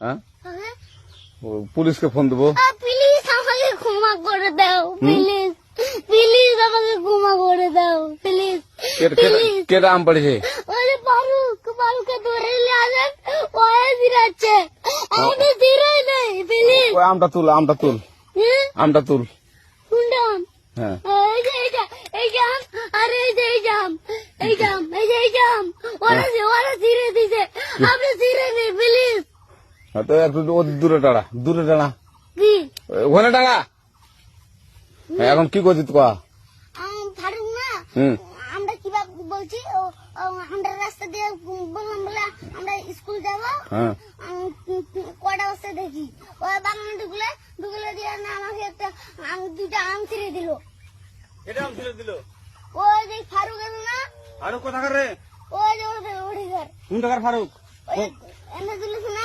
হ্যাঁ? হ্যাঁ? পুলিশকে ফোন দেবো। প্লিজ আমাকে ক্ষমা করে দাও প্লিজ প্লিজ আমাকে ক্ষমা করে দাও প্লিজ কেটা আম পড়েছে ওরে ফারুক ফারুককে ধরে নিয়ে আসেন। ওয়ে ফিরাচ্ছে আমাদের ধীরে নেই প্লিজ ওই আমটা তুল আমটা তুল। হ্যাঁ আমটা তুল। শুনলাম হ্যাঁ। এই যে এই জাম আরে এই যে এই জাম এই জাম এই যে এই জাম ওরা ওরা ধীরে দিছে। আপনি ধীরে হ্যাঁ, তো একটু দূরে টাড়া দূরে টাড়া ওখানে টাড়া এখন কি করছিস কয়া? আম, ফারুক না আমরা কীভাবে বলছি আমরা রাস্তা দিয়ে বললাম বলে আমরা স্কুল যাব। হ্যাঁ। কটা বস্তা দেখি? ওই বাগানে ঢুকলে ঢুকলে দিয়ে না আমাকে একটা দুটা আম ছিঁড়ে দিল। এটা আম ছেড়ে দিল? ওই যে ফারুক এলো না আরও কোথাকার রে? ওই যে ওঠে ওঠে কোন টাকার ফারুক? এনে তুলিস না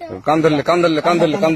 আচ্ছা কান ধরলে কান